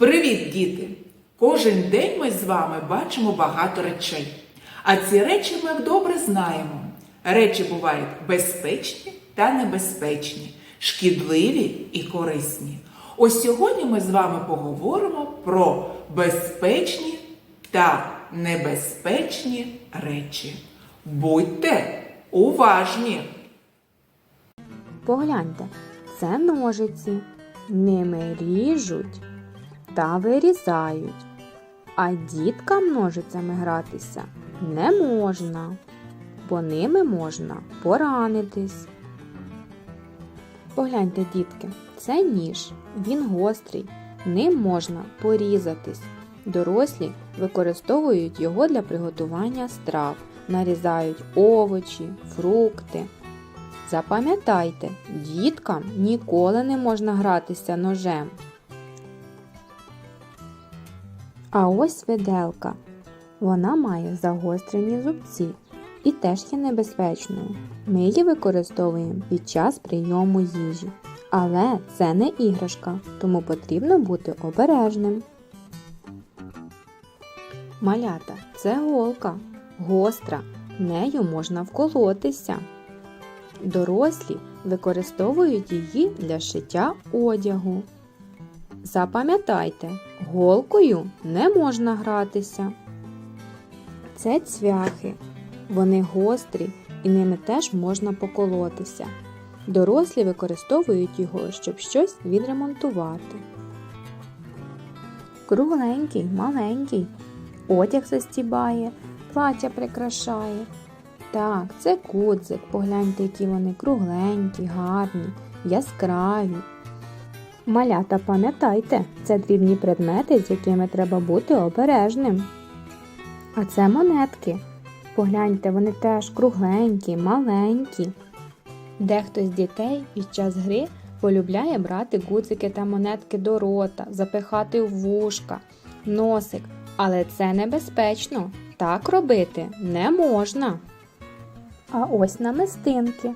Привіт, діти! Кожен день ми з вами бачимо багато речей. А ці речі ми добре знаємо. Речі бувають безпечні та небезпечні, шкідливі і корисні. Ось сьогодні ми з вами поговоримо про безпечні та небезпечні речі. Будьте уважні! Погляньте, це ножиці. Ними ріжуть та вирізають. А діткам ножицями гратися не можна, бо ними можна поранитись. Погляньте, дітки, це ніж. Він гострий, ним можна порізатись. Дорослі використовують його для приготування страв, нарізають овочі, фрукти. Запам'ятайте, діткам ніколи не можна гратися ножем. А ось виделка. Вона має загострені зубці і теж є небезпечною. Ми її використовуємо під час прийому їжі. Але це не іграшка, тому потрібно бути обережним. Малята це голка, гостра, нею можна вколотися. Дорослі використовують її для шиття одягу. Запам'ятайте, голкою не можна гратися. Це цвяхи. Вони гострі і ними теж можна поколотися. Дорослі використовують його, щоб щось відремонтувати. Кругленький, маленький, одяг застібає, плаття прикрашає. Так, це кудзик. Погляньте, які вони кругленькі, гарні, яскраві. Малята, пам'ятайте, це дрібні предмети, з якими треба бути обережним. А це монетки. Погляньте, вони теж кругленькі, маленькі. Дехто з дітей під час гри полюбляє брати гудзики та монетки до рота, запихати в вушка, носик. Але це небезпечно. Так робити не можна. А ось намистинки.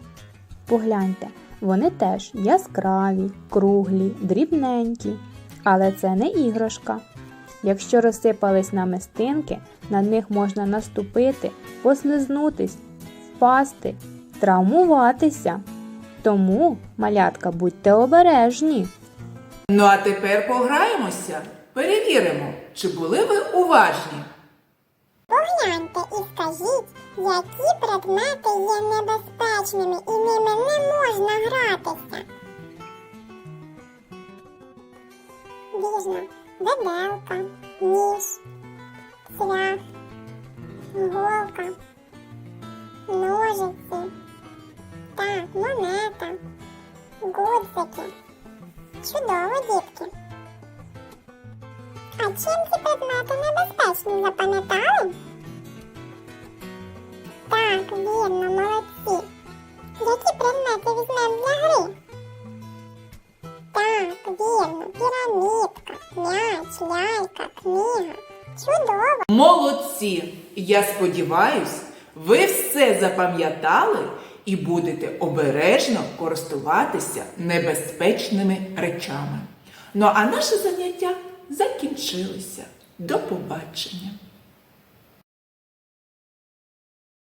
Погляньте, вони теж яскраві, круглі, дрібненькі. Але це не іграшка. Якщо розсипались намистинки, на них можна наступити, послизнутись, впасти, травмуватися. Тому, малятка, будьте обережні. Ну а тепер пограємося, перевіримо, чи були ви уважні. Погляньте і скажіть, які предмети є небезпечними і ними не можна гратися. Вірно, веделка, ніж, цвях, голка, ножиці, так, монета, гудзики. Чудово, дітки. А чим ці предмети небезпечні, запам'ятали? Так, вірно, молодці. Лялька, книга. Чудово! Молодці! Я сподіваюсь, ви все запам'ятали і будете обережно користуватися небезпечними речами. Ну а наше заняття закінчилося. До побачення!